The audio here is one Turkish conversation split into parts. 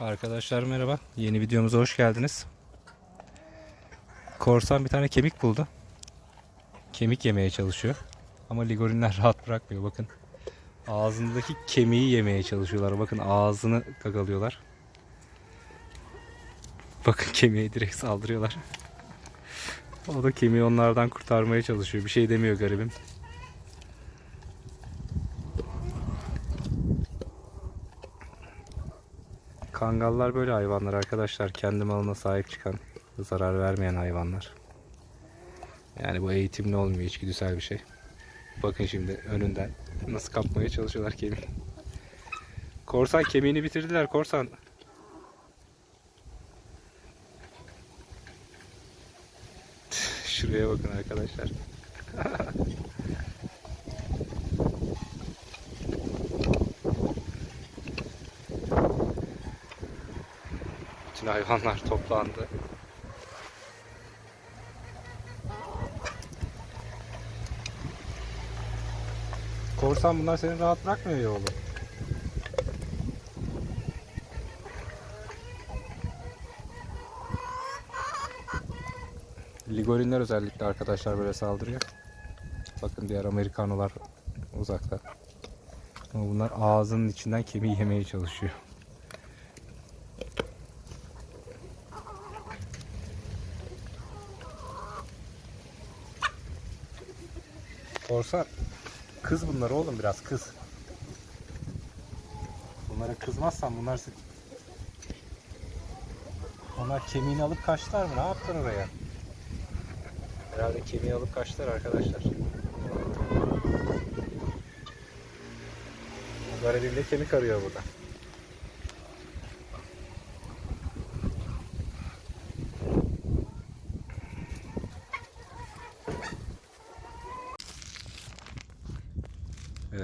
Arkadaşlar merhaba. Yeni videomuza hoş geldiniz. Korsan bir tane kemik buldu. Kemik yemeye çalışıyor. Ama ligorinler rahat bırakmıyor bakın. Ağzındaki kemiği yemeye çalışıyorlar. Bakın ağzını gagalıyorlar. Bakın kemiğe direkt saldırıyorlar. O da kemiği onlardan kurtarmaya çalışıyor. Bir şey demiyor garibim. Kangallar böyle hayvanlar arkadaşlar. Kendi malına sahip çıkan, zarar vermeyen hayvanlar. Yani bu eğitimli olmuyor içgüdüsel bir şey. Bakın şimdi önünden nasıl kapmaya çalışıyorlar kemiği. Korsan kemiğini bitirdiler korsan. Şuraya bakın arkadaşlar. Bütün hayvanlar toplandı. Korsan bunlar seni rahat bırakmıyor ya oğlum. Ligorinler özellikle arkadaşlar böyle saldırıyor. Bakın diğer Amerikanolar uzakta. Ama bunlar ağzının içinden kemiği yemeye çalışıyor. Korsan kız bunlar oğlum biraz kız. Bunlara kızmazsan bunlar Onlar kemiğini alıp kaçtılar mı? Ne yaptılar oraya? Herhalde kemiği alıp kaçtılar arkadaşlar. Garibim de kemik arıyor burada.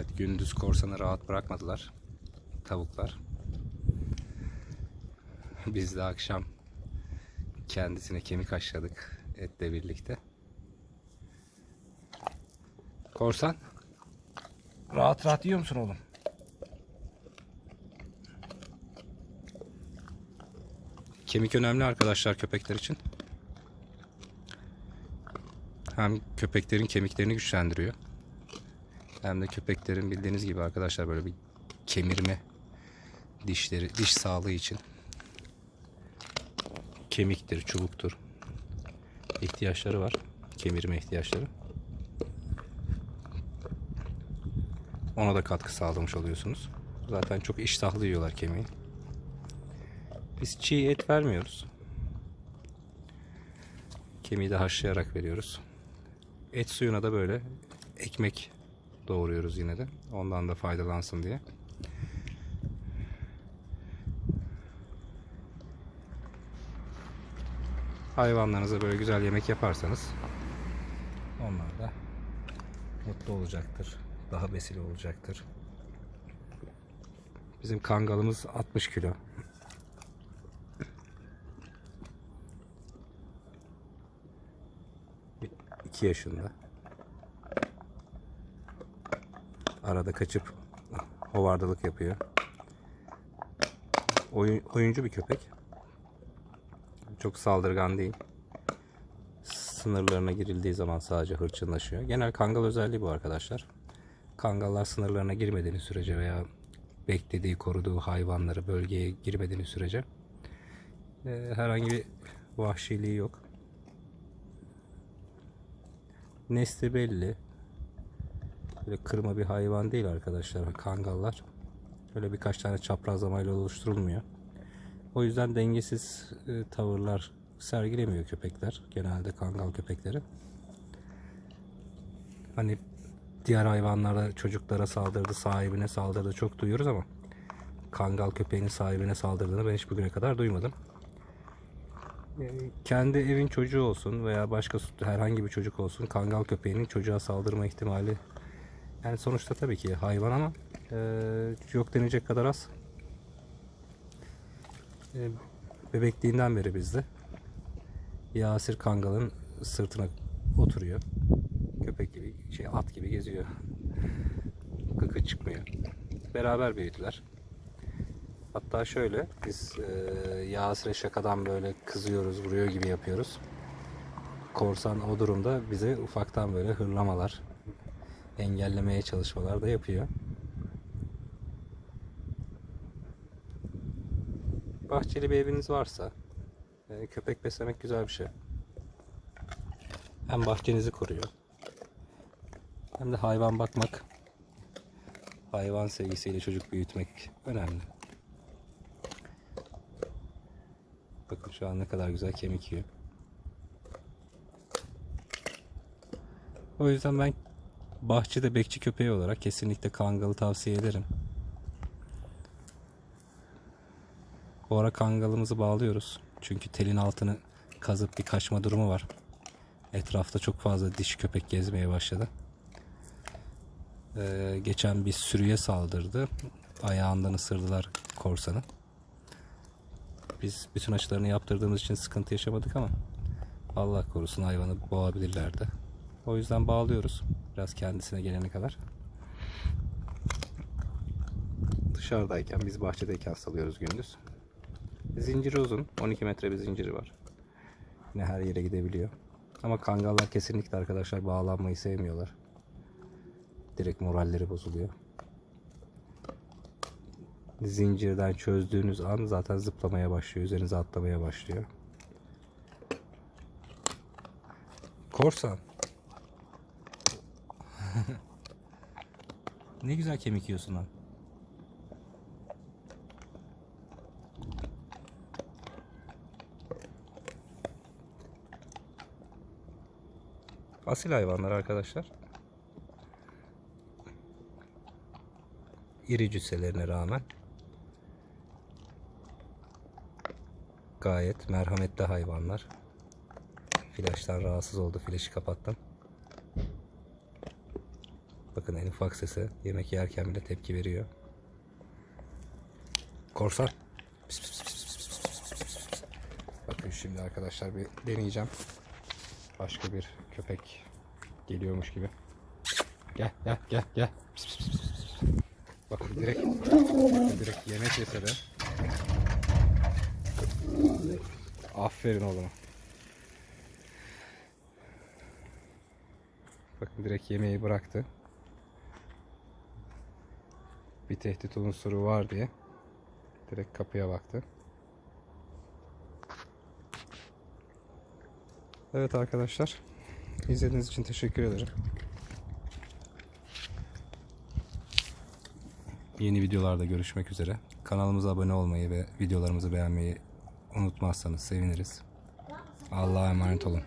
Evet gündüz korsanı rahat bırakmadılar. Tavuklar. Biz de akşam kendisine kemik haşladık etle birlikte. Korsan rahat rahat yiyor musun oğlum? Kemik önemli arkadaşlar köpekler için. Hem köpeklerin kemiklerini güçlendiriyor. Hem de köpeklerin bildiğiniz gibi arkadaşlar böyle bir kemirme dişleri, diş sağlığı için kemiktir, çubuktur ihtiyaçları var. Kemirme ihtiyaçları. Ona da katkı sağlamış oluyorsunuz. Zaten çok iştahlı yiyorlar kemiği. Biz çiğ et vermiyoruz. Kemiği de haşlayarak veriyoruz. Et suyuna da böyle ekmek doğruyoruz yine de. Ondan da faydalansın diye. Hayvanlarınıza böyle güzel yemek yaparsanız onlar da mutlu olacaktır. Daha besili olacaktır. Bizim kangalımız 60 kilo. İki yaşında. Arada kaçıp hovardalık yapıyor. Oyun, oyuncu bir köpek. Çok saldırgan değil. Sınırlarına girildiği zaman sadece hırçınlaşıyor. Genel kangal özelliği bu arkadaşlar. Kangallar sınırlarına girmediğiniz sürece veya beklediği, koruduğu hayvanları bölgeye girmediğiniz sürece e, herhangi bir vahşiliği yok. Nesli belli. Böyle kırma bir hayvan değil arkadaşlar kangallar. Öyle birkaç tane çaprazlamayla oluşturulmuyor. O yüzden dengesiz e, tavırlar sergilemiyor köpekler. Genelde kangal köpekleri. Hani diğer hayvanlara, çocuklara saldırdı, sahibine saldırdı çok duyuyoruz ama kangal köpeğinin sahibine saldırdığını ben hiç bugüne kadar duymadım. E, Kendi evin çocuğu olsun veya başka herhangi bir çocuk olsun kangal köpeğinin çocuğa saldırma ihtimali yani sonuçta tabii ki hayvan ama e, yok denecek kadar az. E, bebekliğinden beri bizde. Yasir Kangal'ın sırtına oturuyor. Köpek gibi, şey at gibi geziyor. Gıkı çıkmıyor. Beraber büyüdüler. Hatta şöyle biz e, Yasir'e şakadan böyle kızıyoruz, vuruyor gibi yapıyoruz. Korsan o durumda bize ufaktan böyle hırlamalar, engellemeye çalışmalar da yapıyor. Bahçeli bir eviniz varsa e, köpek beslemek güzel bir şey. Hem bahçenizi koruyor. Hem de hayvan bakmak, hayvan sevgisiyle çocuk büyütmek önemli. Bakın şu an ne kadar güzel kemik yiyor. O yüzden ben bahçede bekçi köpeği olarak kesinlikle kangalı tavsiye ederim. Bu ara kangalımızı bağlıyoruz. Çünkü telin altını kazıp bir kaçma durumu var. Etrafta çok fazla dişi köpek gezmeye başladı. Ee, geçen bir sürüye saldırdı. Ayağından ısırdılar korsanı. Biz bütün aşılarını yaptırdığımız için sıkıntı yaşamadık ama Allah korusun hayvanı boğabilirlerdi. O yüzden bağlıyoruz. Biraz kendisine gelene kadar. Dışarıdayken biz bahçedeyken salıyoruz gündüz. Zinciri uzun. 12 metre bir zinciri var. Yine her yere gidebiliyor. Ama kangallar kesinlikle arkadaşlar bağlanmayı sevmiyorlar. Direkt moralleri bozuluyor. Zincirden çözdüğünüz an zaten zıplamaya başlıyor. Üzerinize atlamaya başlıyor. Korsan. Ne güzel kemik yiyorsun lan. Asil hayvanlar arkadaşlar. İri cüsselerine rağmen gayet merhametli hayvanlar. Flaştan rahatsız oldu. Flaşı kapattım. Bakın en ufak sese yemek yerken bile tepki veriyor. Korsan. Pis pis pis pis pis pis pis pis. Bakın şimdi arkadaşlar bir deneyeceğim. Başka bir köpek geliyormuş gibi. Gel gel gel gel. Pis pis pis pis. Bakın direkt direkt yemek yese de. Aferin oğlum. Bakın direkt yemeği bıraktı tehdit unsuru var diye. Direkt kapıya baktı. Evet arkadaşlar. İzlediğiniz için teşekkür ederim. Yeni videolarda görüşmek üzere. Kanalımıza abone olmayı ve videolarımızı beğenmeyi unutmazsanız seviniriz. Allah'a emanet olun.